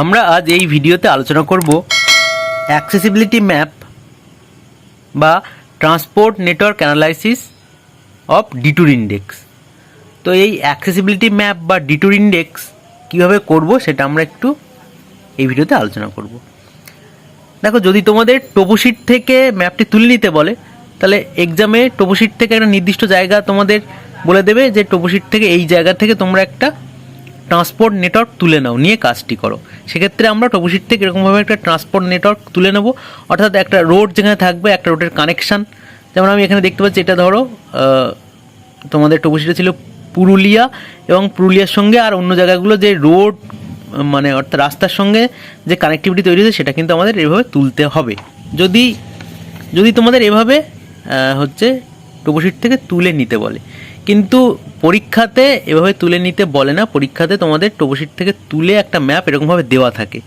আমরা আজ এই ভিডিওতে আলোচনা করব অ্যাক্সেসিবিলিটি ম্যাপ বা transport network analysis of detour index. তো এই অ্যাক্সেসিবিলিটি ম্যাপ বা ডিটুর ইন্ডেক্স কীভাবে করব সেটা আমরা একটু এই ভিডিওতে আলোচনা করব। দেখো, যদি তোমাদের টোপোশিট থেকে ম্যাপটি তুলে নিতে বলে, তাহলে এক্সামে টোপোশিট থেকে একটা নির্দিষ্ট জায়গা তোমাদের বলে দেবে যে টোপোশিট থেকে এই জায়গা থেকে তোমরা একটা ট্রান্সপোর্ট নেটওয়ার্ক তুলে নাও, নিয়ে কাজটি করো। সেক্ষেত্রে আমরা টোপোশিট থেকে এরকমভাবে একটা ট্রান্সপোর্ট নেটওয়ার্ক তুলে নেব। অর্থাৎ একটা রোড যেখানে থাকবে, একটা রোডের কানেকশান যেমন আমি এখানে দেখতে পাচ্ছি, এটা ধরো তোমাদের টোপোশিটে ছিল পুরুলিয়া এবং পুরুলিয়ার সঙ্গে আর অন্য জায়গাগুলো যে রোড মানে অর্থাৎ রাস্তার সঙ্গে যে কানেক্টিভিটি তৈরি হয়েছে, সেটা কিন্তু আমাদের এভাবে তুলতে হবে। যদি যদি তোমাদের এভাবে হচ্ছে টোপোশিট থেকে তুলে নিতে বলে। কিন্তু পরীক্ষাতে এভাবে তুলে নিতে বলে না, পরীক্ষাতে তোমাদের টোপোশিট থেকে তুলে একটা ম্যাপ এরকমভাবে দেওয়া থাকে।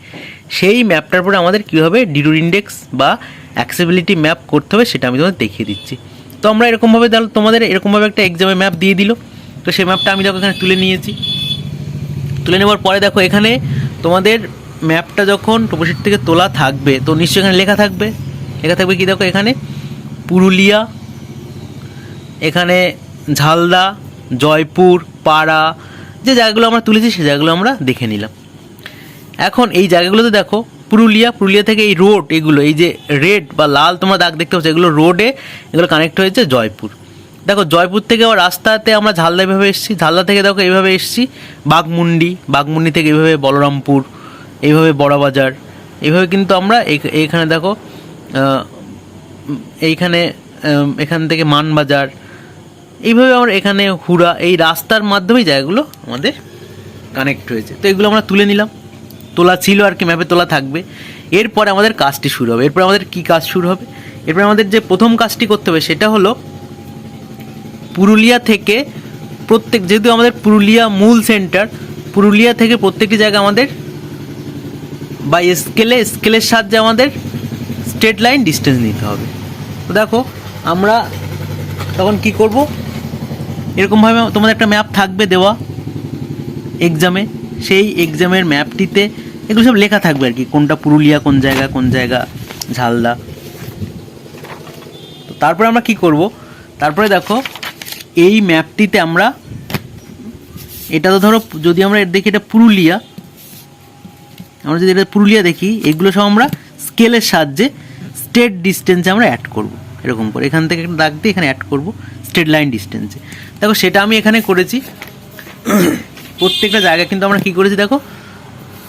সেই ম্যাপটার পরে আমাদের কীভাবে ডিডুর ইন্ডেক্স বা অ্যাক্সেবিলিটি ম্যাপ করতে হবে, সেটা আমি তোমাদের দেখিয়ে দিচ্ছি। তো আমরা এরকমভাবে তাহলে তোমাদের এরকমভাবে একটা এক্সামে ম্যাপ দিয়ে দিল। তো সেই ম্যাপটা আমি দেখো এখানে তুলে নিয়েছি। তুলে নেওয়ার পরে দেখো এখানে তোমাদের ম্যাপটা যখন টোপোশিট থেকে তোলা থাকবে, তো নিশ্চয়ই এখানে লেখা থাকবে। লেখা থাকবে কি দেখো এখানে? পুরুলিয়া, এখানে ঝালদা, জয়পুর, পাড়া, যে জায়গাগুলো আমরা তুলেছি সেই জায়গাগুলো আমরা দেখে নিলাম। এখন এই জায়গাগুলোতে দেখো, পুরুলিয়া পুরুলিয়া থেকে এই রোড এগুলো, এই যে রেড বা লাল তোমরা দাগ দেখতে পাচ্ছ, এগুলো রোডে এগুলো কানেক্ট হয়েছে জয়পুর। দেখো, জয়পুর থেকে আবার রাস্তাতে আমরা ঝালদা এভাবে এসেছি, ঝালদা থেকে দেখো এইভাবে এসেছি, বাঘমুন্ডি বাঘমুন্ডি থেকে এইভাবে বলরামপুর এইভাবে বড়বাজার এইভাবে কিন্তু আমরা এই- এইখানে দেখো এইখানে এখান থেকে মানবাজার এইভাবে আমরা এখানে হুড়া, এই রাস্তার মাধ্যমেই জায়গাগুলো আমাদের কানেক্ট হয়েছে। তো এগুলো আমরা তুলে নিলাম। তোলা ছিল আর কি ম্যাপে তোলা থাকবে। এরপরে আমাদের কাজটি শুরু হবে। এরপরে আমাদের কি কাজ শুরু হবে? এরপরে আমাদের যে প্রথম কাজটি করতে হবে সেটা হলো পুরুলিয়া থেকে প্রত্যেক, যেহেতু আমাদের পুরুলিয়া মূল সেন্টার পুরুলিয়া থেকে প্রত্যেকটি জায়গা আমাদের বা স্কেলে স্কেলের সাহায্যে আমাদের স্ট্রেট লাইন ডিস্টেন্স নিতে হবে। তো দেখো, আমরা তখন কি করব? এরকমভাবে তোমাদের একটা ম্যাপ থাকবে দেওয়া এক্সামে সেই এক্সামের ম্যাপটিতে এগুলো সব লেখা থাকবে আর কি, কোনটা পুরুলিয়া, কোন জায়গা কোন জায়গা, ঝালদা। তো তারপরে আমরা কি করব? তারপরে দেখো, এই ম্যাপটিতে আমরা, এটা তো ধরো, যদি আমরা দেখি এটা পুরুলিয়া, আমরা যদি এটা পুরুলিয়া দেখি, এগুলো সব আমরা স্কেলের সাহায্যে স্টেট ডিস্টেন্সে আমরা অ্যাড করব। এরকম করে, এখান থেকে একটা দাগ দিয়ে এখানে অ্যাড করব স্টেট লাইন ডিস্টেন্সে দেখো সেটা আমি এখানে করেছি। প্রত্যেকটা জায়গা কিন্তু আমরা কি করেছি দেখো?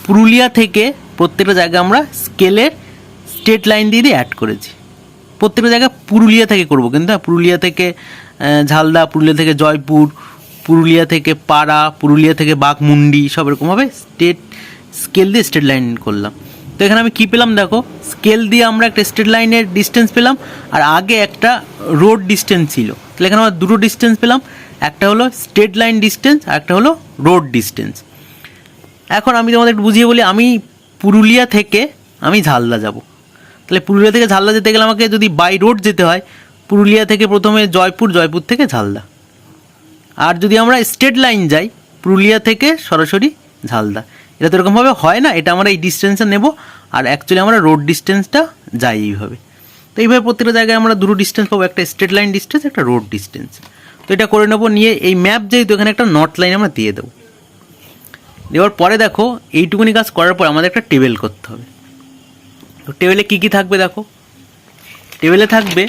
পুরুলিয়া থেকে প্রত্যেকটা জায়গা আমরা স্কেলের স্টেট লাইন দিয়ে দিয়ে অ্যাড করেছি। প্রত্যেকটা জায়গা পুরুলিয়া থেকে করব কিন্তু হ্যাঁ, পুরুলিয়া থেকে ঝালদা পুরুলিয়া থেকে জয়পুর পুরুলিয়া থেকে পাড়া পুরুলিয়া থেকে বাঘমুন্ডি সব এরকমভাবে স্টেট স্কেল দিয়ে স্টেট লাইন করলাম। তো এখানে আমি কী পেলাম দেখো? স্কেল দিয়ে আমরা একটা স্টেট লাইনের ডিস্টেন্স পেলাম আর আগে একটা রোড ডিস্টেন্স ছিল। তাহলে এখানে আমরা দুটো ডিস্টেন্স পেলাম। একটা হলো স্টেট লাইন ডিস্টেন্স আর একটা হলো রোড ডিস্টেন্স এখন আমি তোমাদের একটু বুঝিয়ে বলি, আমি পুরুলিয়া থেকে আমি ঝালদা যাব। তাহলে পুরুলিয়া থেকে ঝালদা যেতে গেলে আমাকে যদি বাই রোড যেতে হয়, পুরুলিয়া থেকে প্রথমে জয়পুর জয়পুর থেকে ঝালদা। আর যদি আমরা স্টেট লাইন যাই, পুরুলিয়া থেকে সরাসরি ঝালদা। এটা তো এরকমভাবে হয় না, এটা আমরা এই ডিস্টেন্সটা নেব, আর অ্যাকচুয়ালি আমরা রোড ডিস্টেন্সটা যাই এইভাবে। তো এইভাবে প্রত্যেকটা জায়গায় আমরা দুটো ডিস্টেন্স পাবো, একটা স্টেট লাইন ডিস্টেন্স একটা রোড ডিস্টেন্স তো এটা করে নেব, নিয়ে এই ম্যাপ যেহেতু এখানে একটা নর্থ লাইন আমরা দিয়ে দেবো। দেওয়ার পরে দেখো, এইটুকুনি কাজ করার পর আমাদের একটা টেবিল করতে হবে। তো টেবিলে কী কী থাকবে দেখো? টেবিলে থাকবে,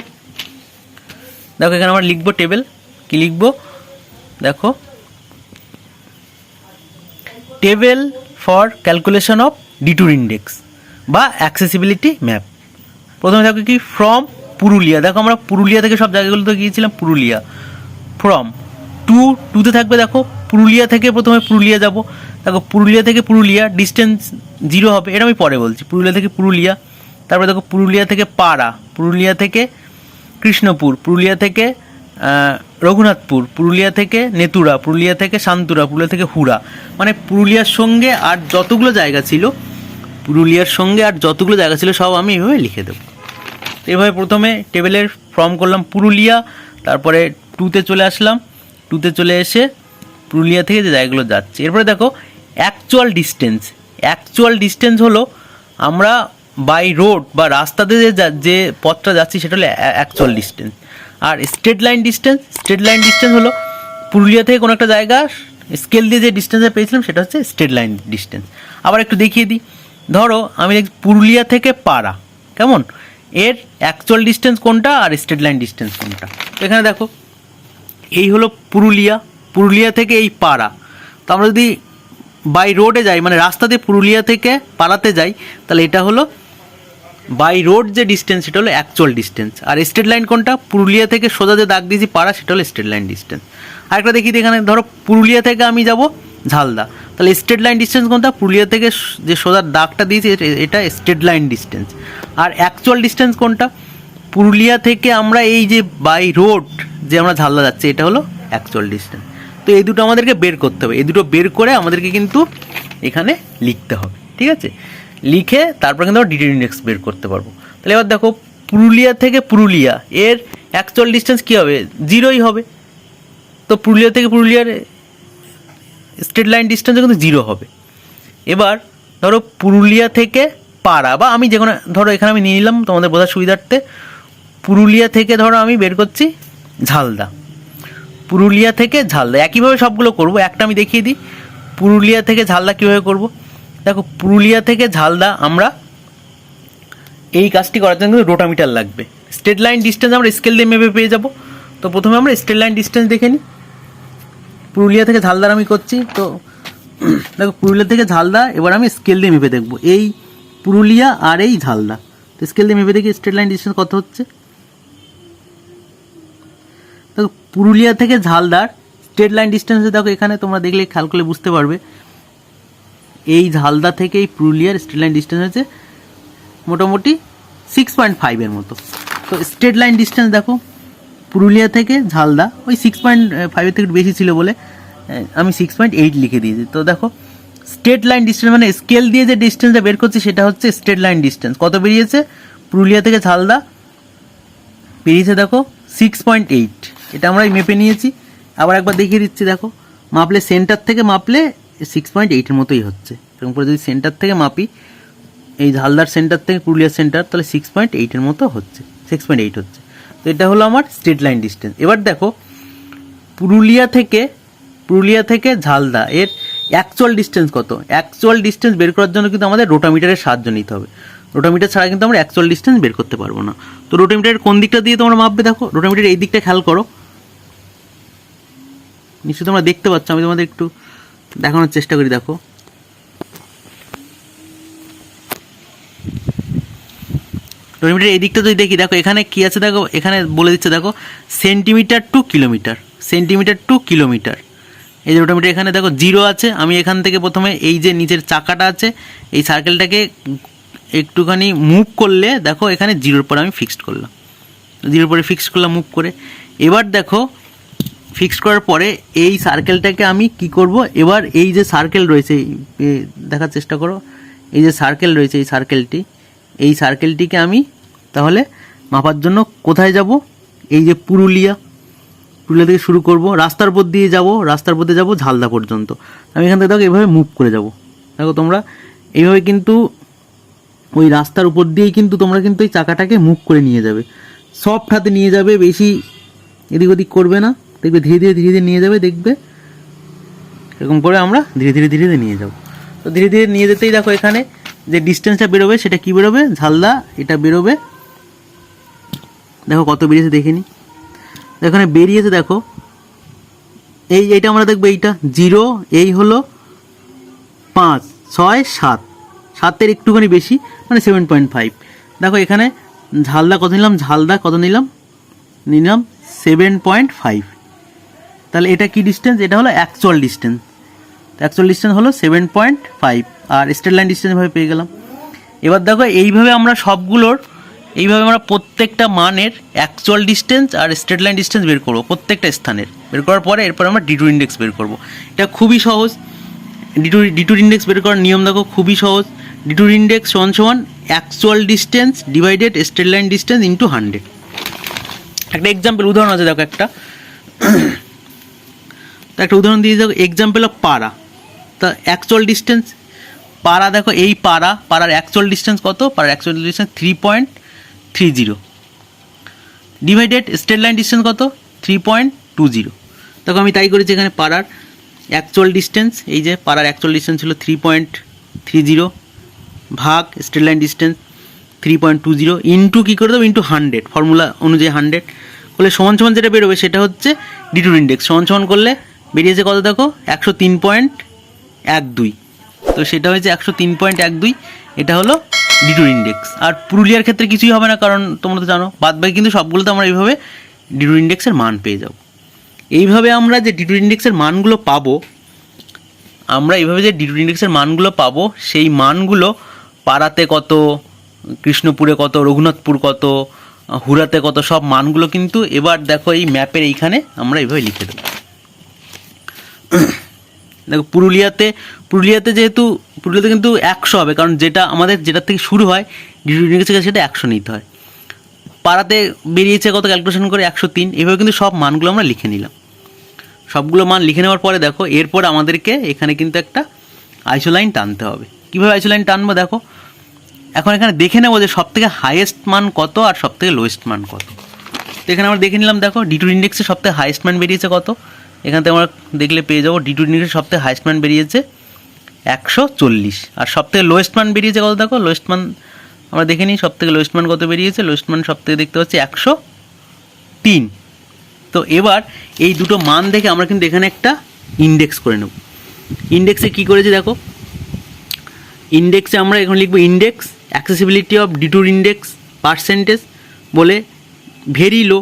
দেখো এখানে আমরা লিখব টেবিল কি লিখব? দেখো table for calculation of detour index বা অ্যাক্সেসিবিলিটি ম্যাপ প্রথমে থাকবে কি? ফ্রম পুরুলিয়া দেখো আমরা পুরুলিয়া থেকে সব জায়গাগুলোতে গিয়েছিলাম পুরুলিয়া ফ্রম টু টুতে থাকবে দেখো পুরুলিয়া থেকে প্রথমে পুরুলিয়া যাব। দেখো পুরুলিয়া থেকে পুরুলিয়া ডিস্টেন্স জিরো হবে, এটা আমি পরে বলছি। পুরুলিয়া থেকে পুরুলিয়া তারপরে দেখো পুরুলিয়া থেকে পাড়া পুরুলিয়া থেকে কৃষ্ণপুর পুরুলিয়া থেকে রঘুনাথপুর পুরুলিয়া থেকে নেতুরা পুরুলিয়া থেকে শান্তুরা পুরুলিয়া থেকে হুড়া মানে পুরুলিয়ার সঙ্গে আর যতগুলো জায়গা ছিল পুরুলিয়ার সঙ্গে আর যতগুলো জায়গা ছিল সব আমি এভাবে লিখে দেবো। এভাবে প্রথমে টেবিলের ফর্ম করলাম পুরুলিয়া, তারপরে টুতে চলে আসলাম। টুতে চলে এসে পুরুলিয়া থেকে যে জায়গাগুলো যাচ্ছে। এরপরে দেখো অ্যাকচুয়াল ডিস্টেন্স অ্যাকচুয়াল ডিস্টেন্স হলো আমরা বাই রোড বা রাস্তাতে যে যা- পথটা যাচ্ছি সেটা হলো অ্যাকচুয়াল ডিস্টেন্স আর straight line distance straight line distance হলো পুরুলিয়া থেকে কোনো একটা জায়গা স্কেল দিয়ে যে ডিস্টেন্সে পেয়েছিলাম সেটা হচ্ছে স্ট্রেট লাইন ডিস্টেন্স আবার একটু দেখিয়ে দিই। ধরো, আমি দেখছি পুরুলিয়া থেকে পাড়া, কেমন? এর অ্যাকচুয়াল ডিস্টেন্স কোনটা আর স্টেট লাইন ডিস্টেন্স কোনটা? এখানে দেখো, এই হলো পুরুলিয়া পুরুলিয়া থেকে এই পাড়া। তো আমরা যদি বাই রোডে যাই মানে রাস্তাতে পুরুলিয়া থেকে পাড়াতে যাই, তাহলে এটা হলো বাই রোড যে ডিস্টেন্স সেটা হলো অ্যাকচুয়াল ডিস্টেন্স আর স্টেট লাইন কোনটা? পুরুলিয়া থেকে সোজা যে দাগ দিয়েছি পাড়া, সেটা হলো স্টেট লাইন ডিস্টেন্স আরেকটা দেখি এখানে, ধরো, পুরুলিয়া থেকে আমি যাব ঝালদা। তাহলে স্ট্রেট লাইন ডিস্টেন্স কোনটা? পুরুলিয়া থেকে যে সোজা দাগটা দিয়েছে এটা- স্ট্রেট লাইন ডিস্টেন্স আর অ্যাকচুয়াল ডিস্টেন্স কোনটা? পুরুলিয়া থেকে আমরা এই যে বাই রোড যে আমরা ঝালদা যাচ্ছি, এটা হলো অ্যাকচুয়াল ডিস্টেন্স তো এই দুটো আমাদেরকে বের করতে হবে। এই দুটো বের করে আমাদেরকে কিন্তু এখানে লিখতে হবে। ঠিক আছে? লিখে তারপর কিন্তু আমরা ডিটেল ইন্ডেক্স বের করতে পারব। তাহলে এবার দেখো, পুরুলিয়া থেকে পুরুলিয়া, এর অ্যাকচুয়াল ডিস্টেন্স কী হবে? জিরোই হবে। তো পুরুলিয়া থেকে পুরুলিয়ার স্ট্রেট লাইন ডিস্টেন্সও কিন্তু জিরো হবে। এবার ধরো পুরুলিয়া থেকে পাড়া বা আমি যে কোনো ধরো এখানে আমি নিয়ে নিলাম তোমাদের বোঝার সুবিধার্থে। পুরুলিয়া থেকে ধরো আমি বের করছি ঝালদা। পুরুলিয়া থেকে ঝালদা, একইভাবে সবগুলো করব, একটা আমি দেখিয়ে দিই। পুরুলিয়া থেকে ঝালদা কীভাবে করব? দেখো, পুরুলিয়া থেকে ঝালদা আমরা এই কাজটি করার জন্য কিন্তু রোটামিটার লাগবে। স্ট্রেট লাইন ডিস্টেন্স আমরা স্কেল দিয়ে মেপে পেয়ে যাব। তো প্রথমে আমরা স্ট্রেট লাইন ডিস্টেন্স দেখে নিই। পুরুলিয়া থেকে ঝালদার আমি করছি, তো দেখো পুরুলিয়া থেকে ঝালদা, এবার আমি স্কেল দিয়ে মেপে দেখব। এই পুরুলিয়া আর এই ঝালদা। তো স্কেল দিয়ে মেপে দেখি স্ট্রেট লাইন ডিস্টেন্স কত হচ্ছে। দেখো পুরুলিয়া থেকে ঝালদার স্ট্রেট লাইন ডিস্টেন্সে দেখো, এখানে তোমরা দেখলে খেয়াল করলে বুঝতে পারবে। এই ঝালদা থেকে এই পুরুলিয়ার স্ট্রেট লাইন ডিস্টেন্স হচ্ছে মোটামুটি সিক্স পয়েন্ট ফাইভের মতো। তো স্ট্রেট লাইন ডিস্টেন্স দেখো, পুরুলিয়া থেকে ঝালদা, ওই সিক্স পয়েন্ট ফাইভের থেকে বেশি ছিল বলে আমি সিক্স পয়েন্ট এইট লিখে দিয়েছি। তো দেখো স্টেট লাইন ডিস্টেন্স মানে স্কেল দিয়ে যে ডিস্টেন্সটা বের করছি সেটা হচ্ছে স্টেট লাইন ডিস্টেন্স কত বেরিয়েছে? পুরুলিয়া থেকে ঝালদা। বেরিয়েছে দেখো সিক্স পয়েন্ট এইট এটা আমরা মেপে নিয়েছি। আবার একবার দেখিয়ে দিচ্ছি, দেখো। মাপলে সেন্টার থেকে মাপলে সিক্স পয়েন্ট এইটের মতোই হচ্ছে। এরকম করে যদি সেন্টার থেকে মাপি, এই ঝালদার সেন্টার থেকে পুরুলিয়া সেন্টার তাহলে সিক্স পয়েন্ট এইটের মতো হচ্ছে। সিক্স পয়েন্ট এইট হচ্ছে। তো এটা হলো আমার স্ট্রেট লাইন ডিস্টেন্স এবার দেখো, পুরুলিয়া থেকে পুরুলিয়া থেকে ঝালদা, এর অ্যাকচুয়াল ডিস্টেন্স কত? অ্যাকচুয়াল ডিস্টেন্স বের করার জন্য কিন্তু আমাদের রোটামিটারের সাহায্য নিতে হবে। রোটামিটার ছাড়া কিন্তু আমরা অ্যাকচুয়াল ডিস্টেন্স বের করতে পারব না। তো রোটামিটারের কোন দিকটা দিয়ে তোমরা মাপবে দেখো? রোটামিটারের এই দিকটা খেয়াল করো। নিশ্চয়ই তোমরা দেখতে পাচ্ছ, আমি তোমাদের একটু দেখানোর চেষ্টা করি, দেখো। রোটামিটার এই দিকটা যদি দেখি, দেখো, এখানে কি আছে, দেখো, এখানে বলে দিচ্ছে, দেখো centimetre to kilometre centimetre to kilometre এই যে রোটামিটার এখানে দেখো জিরো আছে, আমি এখান থেকে প্রথমে এই যে নিচের চাকাটা আছে, এই সার্কেলটাকে একটুখানি মুভ করলে দেখো এখানে জিরোর পরে আমি ফিক্সড করলাম। জিরোর পরে ফিক্সড করলাম মুভ করে। এবার দেখো ফিক্সড করার পরে এই সার্কেলটাকে আমি কি করব? এবার এই যে সার্কেল রয়েছে দেখার চেষ্টা করো। এই যে সার্কেল রয়েছে, এই সার্কেলটি এই সার্কেলটিকে আমি তাহলে মাপার জন্য কোথায় যাব? এই যে পুরুলিয়া। পুরুলিয়া থেকে শুরু করব, রাস্তার উপর দিয়ে যাব, রাস্তার দিয়ে যাব ঝালদা পর্যন্ত। আমি এখান থেকে দেখো এভাবে মুভ করে যাব। দেখো তোমরা, এইভাবে কিন্তু ওই রাস্তার উপর দিয়েই কিন্তু তোমরা কিন্তু এই চাকাটাকে মুভ করে নিয়ে যাবে। সফট হাতে নিয়ে যাবে, বেশি এদিক ওদিক করবে না। দেখবে ধীরে ধীরে ধীরে ধীরে নিয়ে যাবে, দেখবে। এরকম করে আমরা ধীরে ধীরে ধীরে ধীরে নিয়ে যাব। তো ধীরে ধীরে নিয়ে যেতেই দেখো এখানে যে ডিস্টেন্সটা বেরোবে, সেটা কি বেরোবে? ঝালদা, এটা বেরোবে। দেখো কত বেরিয়েছে, দেখে নি। এখানে বেরিয়েছে, দেখো। এই এইটা আমরা দেখব এইটা। জিরো, এই হলো পাঁচ, ছয়, সাত। সাতের একটুখানি বেশি মানে সেভেন পয়েন্ট ফাইভ দেখো এখানে ঝালদা কত নিলাম? ঝালদা কত নিলাম? নিলাম সেভেন পয়েন্ট ফাইভ তাহলে এটা কি ডিস্টেন্স এটা হলো অ্যাকচুয়াল ডিস্টেন্স অ্যাকচুয়াল ডিস্টেন্স হলো সেভেন পয়েন্ট ফাইভ আর স্টেট লাইন ডিস্টেন্স ভাবে পেয়ে গেলাম। এবার দেখো এইভাবে আমরা সবগুলোর এইভাবে আমরা প্রত্যেকটা মানের অ্যাকচুয়াল ডিস্টেন্স আর স্টেট লাইন ডিস্টেন্স বের করব, প্রত্যেকটা স্থানের। বের করার পরে এরপর আমরা ডিটুর ইন্ডেক্স বের করব। এটা খুবই সহজ। ডিটুর ডিটুর ইন্ডেক্স বের করার নিয়ম দেখো, খুবই সহজ। ডিটুর ইন্ডেক্স সমান সমান actual distance divided state line distance into hundred একটা এক্সাম্পল উদাহরণ আছে দেখো একটা। তো একটা উদাহরণ দিয়ে দেখো এক্সাম্পল অফ পাড়া। তা অ্যাকচুয়াল ডিস্টেন্স পাড়া দেখো, এই পাড়া, পাড়ার অ্যাকচুয়াল ডিস্টেন্স কত? পাড়ার actual distance three point three zero divided state line distance কত? থ্রি পয়েন্ট টু জিরো দেখো আমি তাই করেছি এখানে পাড়ার অ্যাকচুয়াল ডিস্টেন্স এই যে পাড়ার অ্যাকচুয়াল ডিস্টেন্স ছিল থ্রি পয়েন্ট থ্রি জিরো ভাগ state line distance three point two zero into কী করে দেবো? ইন্টু হান্ড্রেড ফর্মুলা অনুযায়ী হান্ড্রেড করলে সমান সমান যেটা বেরোবে সেটা হচ্ছে ডিটুর ইন্ডেক্স সমান সমান করলে বেরিয়েছে কত দেখো? একশো তিন পয়েন্ট এক দুই। তো সেটা হয়েছে একশো তিন পয়েন্ট এক দুই। এটা হলো ডিটুর ইন্ডেক্স আর পুরুলিয়ার ক্ষেত্রে কিছুই হবে না, কারণ তোমরা তো জানো, বাদ বাকি কিন্তু সবগুলোতে আমরা এইভাবে ডিটুর ইন্ডেক্সের মান পেয়ে যাব। এইভাবে আমরা যে ডিটুর ইন্ডেক্সের মানগুলো পাবো, আমরা এইভাবে যে ডিটুর ইন্ডেক্সের মানগুলো পাবো, সেই মানগুলো পাড়াতে কত, কৃষ্ণপুরে কত, রঘুনাথপুর কত, হুরাতে কত, সব মানগুলো কিন্তু এবার দেখো এই ম্যাপের এইখানে আমরা এইভাবে লিখে দেবো। দেখো পুরুলিয়াতে পুরুলিয়াতে যেহেতু, পুরুলিয়াতে কিন্তু একশো হবে, কারণ যেটা আমাদের যেটা থেকে শুরু হয় থেকে সেটা একশো নিতে হয়। পাড়াতে বেরিয়েছে কত ক্যালকুলেশন করে? একশো তিন। এভাবে কিন্তু সব মানগুলো আমরা লিখে নিলাম। সবগুলো মান লিখে নেওয়ার পরে দেখো, এরপর আমাদেরকে এখানে কিন্তু একটা আইসো লাইন টানতে হবে। কীভাবে আইসো লাইন টানবো দেখো? এখন এখানে দেখে নেব যে সব থেকে হাইয়েস্ট মান কত আর সব থেকে লোয়েস্ট মান কত। তো এখানে আমরা দেখে নিলাম, দেখো ডিটুর ইন্ডেক্সে সব থেকে হাইয়েস্ট মান বেরিয়েছে কত? এখান থেকে আমরা দেখলে পেয়ে যাব ডিটুর ইন্ডেক্সে সব থেকে হাইস্ট মান বেরিয়েছে একশো চল্লিশ। আর সব থেকে লোয়েস্ট মান বেরিয়েছে কত দেখো? লোয়েস্ট মান আমরা দেখে নিই সব থেকে লোয়েস্ট মান কত বেরিয়েছে? লোয়েস্ট মান সব থেকে দেখতে পাচ্ছি একশো তিন। তো এবার এই দুটো মান দেখে আমরা কিন্তু এখানে একটা ইন্ডেক্স করে নেব। ইন্ডেক্সে কী করেছি দেখো? ইন্ডেক্সে আমরা এখন লিখব index accessibility of detour index percentage বলে very low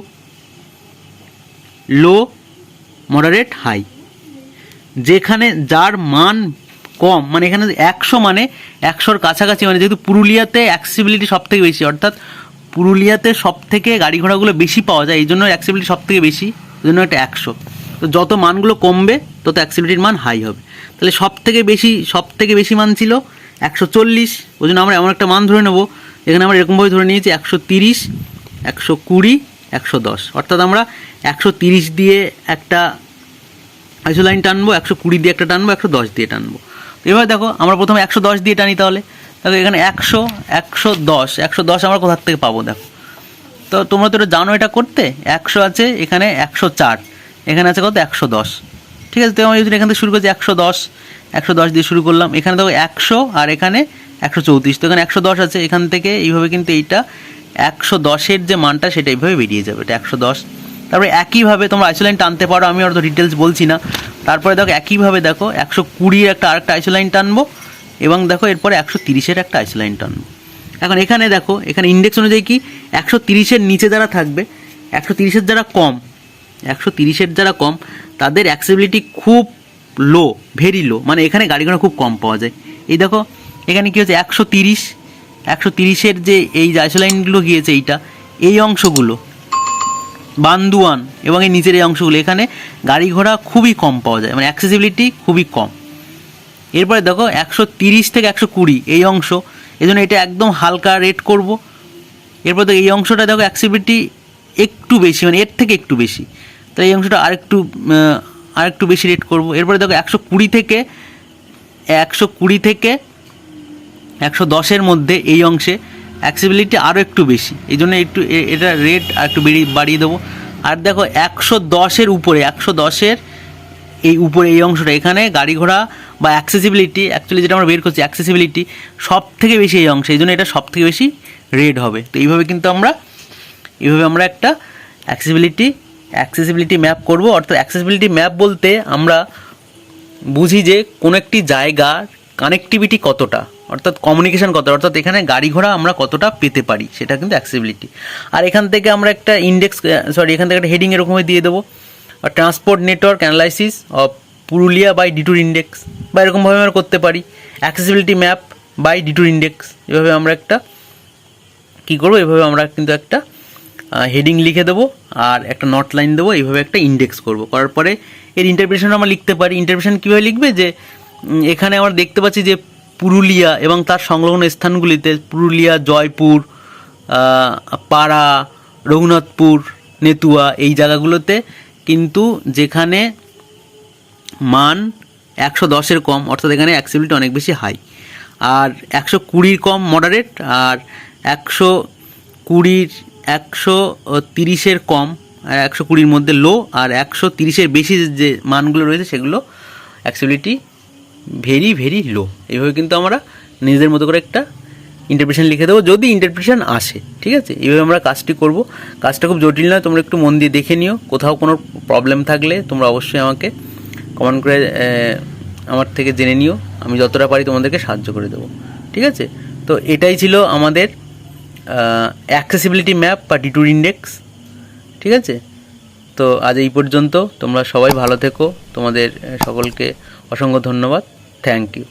low moderate high যেখানে যার মান কম মানে এখানে একশো মানে একশোর কাছাকাছি মানে যেহেতু পুরুলিয়াতে অ্যাক্সিবিলিটি সব থেকে বেশি, অর্থাৎ পুরুলিয়াতে সব থেকে গাড়ি ঘোড়াগুলো বেশি পাওয়া যায়, এই জন্য অ্যাক্সিবিলিটি সব থেকে বেশি ওই জন্য একটা একশো। তো যত মানগুলো কমবে, তত অ্যাক্সিবিলিটির মান হাই হবে। তাহলে সব থেকে বেশি সব থেকে বেশি মান ছিল একশো চল্লিশ, ওই জন্য আমরা এমন একটা মান ধরে নেব এখানে আমরা এরকমভাবে ধরে নিয়েছি একশো তিরিশ, একশো কুড়ি একশো দশ। অর্থাৎ আমরা একশো তিরিশ দিয়ে একটা আইসো লাইন টানবো, একশো কুড়ি দিয়ে একটা টানবো, একশো দশ দিয়ে টানবো। এবার দেখো, আমরা প্রথমে একশো দশ দিয়ে টানি তাহলে। দেখো, এখানে একশো একশো দশ একশো দশ আমরা কোথার থেকে পাবো দেখো। তো তোমরা তো এটা জানো এটা করতে? একশো আছে, এখানে একশো চার, এখানে আছে কত? একশো দশ। ঠিক আছে, তো আমি যদি এখান থেকে শুরু করছি একশো দশ একশো দশ দিয়ে শুরু করলাম। এখানে দেখো একশো আর এখানে একশো চৌত্রিশ। তো এখানে একশো দশ আছে, এখান থেকে এইভাবে কিন্তু এইটা একশো দশের যে মানটা সেটা এইভাবে বেরিয়ে যাবে, এটা একশো দশ। তারপরে একইভাবে তোমরা আইসোলাইন টানতে পারো, আমি অত ডিটেলস বলছি না। তারপরে দেখো একইভাবে দেখো, একশো কুড়ির একটা আরেকটা আইসোলাইন টানবো, এবং দেখো এরপরে একশো তিরিশের একটা আইসোলাইন টানবো। এখন এখানে দেখো, এখানে ইন্ডেক্স অনুযায়ী কি, একশো তিরিশের নিচে যারা থাকবে, একশো তিরিশের যারা কম, একশো তিরিশের যারা কম, তাদের অ্যাক্সেবিলিটি খুব লো ভেরি লো মানে এখানে গাড়ি ঘোড়া খুব কম পাওয়া যায়। এই দেখো, এখানে কী হচ্ছে একশো তিরিশ একশো তিরিশের যে এই আইসোলাইনগুলো গিয়েছে এইটা, এই অংশগুলো, বান্দুয়ান এবং এই নিচের এই অংশগুলো, এখানে গাড়ি ঘোড়া খুবই কম পাওয়া যায় মানে অ্যাক্সেসিবিলিটি খুবই কম। এরপরে দেখো, একশো তিরিশ থেকে একশো কুড়ি, এই অংশ এই জন্য এটা একদম হালকা রেট করব। এরপর দেখো, এই অংশটা দেখো অ্যাক্সিবিলিটি একটু বেশি মানে এর থেকে একটু বেশি। তো এই অংশটা আরেকটু আরেকটু বেশি রেট করব। এরপরে দেখো, একশো কুড়ি থেকে, একশো কুড়ি থেকে একশো দশের মধ্যে এই অংশে অ্যাক্সিবিলিটি আরও একটু বেশি। এই জন্য একটু এটা রেট আর একটু বেরিয়ে বাড়িয়ে দেবো। আর দেখো, একশো দশের উপরে, একশো দশের এই উপরে এই অংশটা, এখানে গাড়ি ঘোড়া বা অ্যাক্সেসিবিলিটি অ্যাকচুয়ালি যেটা আমরা বের করছি অ্যাক্সেসিবিলিটি সব থেকে বেশি এই অংশে। এই জন্য এটা সব থেকে বেশি রেড হবে। তো এইভাবে কিন্তু আমরা, এইভাবে আমরা একটা অ্যাক্সেসিবিলিটি অ্যাক্সেসিবিলিটি ম্যাপ করব। অর্থাৎ অ্যাক্সেসিবিলিটি ম্যাপ বলতে আমরা বুঝি যে কোনো একটি জায়গার কানেক্টিভিটি কতটা? অর্থাৎ কমিউনিকেশান কতটা? অর্থাৎ এখানে গাড়ি ঘোড়া আমরা কতটা পেতে পারি? সেটা কিন্তু অ্যাক্সেসিবিলিটি আর এখান থেকে আমরা একটা ইন্ডেক্স সরি এখান থেকে একটা হেডিং এরকমভাবে দিয়ে দেবো। Transport network analysis of Purulia by detour index বা এরকমভাবে আমরা করতে পারি। Accessibility map by detour index এভাবে আমরা একটা, কী করব? এভাবে আমরা কিন্তু একটা হেডিং লিখে দেবো। আর একটা নট লাইন দেবো। এইভাবে একটা ইন্ডেক্স করব। করার পরে এর ইন্টারপ্রিটেশন আমরা লিখতে পারি। ইন্টারপ্রিটেশন কীভাবে লিখবে? যে এখানে আমরা দেখতে পাচ্ছি যে পুরুলিয়া এবং তার সংলগ্ন স্থানগুলিতে পুরুলিয়া, জয়পুর পাড়া, রঘুনাথপুর, নেতুয়া এই জায়গাগুলোতে কিন্তু যেখানে মান একশো দশের কম, অর্থাৎ এখানে অ্যাক্সিবিলিটি অনেক বেশি হাই আর একশো কুড়ির কম মডারেট আর একশো কুড়ির, একশো তিরিশের কম, আর একশো কুড়ির মধ্যে লো আর একশো তিরিশের বেশি যে মানগুলো রয়েছে সেগুলো অ্যাক্সিবিলিটি ভেরি ভেরি লো এইভাবে কিন্তু আমরা নিজেদের মতো করে একটা ইন্টারপ্রিটেশন লিখে দেবো, যদি ইন্টারপ্রিটেশন আসে, ঠিক আছে? এইভাবে আমরা কাজটি করব। কাজটা খুব জটিল নয়, তোমরা একটু মন দিয়ে দেখে নিও। কোথাও কোনো প্রবলেম থাকলে তোমরা অবশ্যই আমাকে কমেন্ট করে আমার থেকে জেনে নিও। আমি যতটা পারি তোমাদেরকে সাহায্য করে দেবো, ঠিক আছে? তো এটাই ছিল আমাদের অ্যাক্সেসিবিলিটি ম্যাপ বা ডিটুর ইন্ডেক্স ঠিক আছে? তো আজ এই পর্যন্ত, তোমরা সবাই ভালো থেকো। তোমাদের সকলকে অসংখ্য ধন্যবাদ। Thank you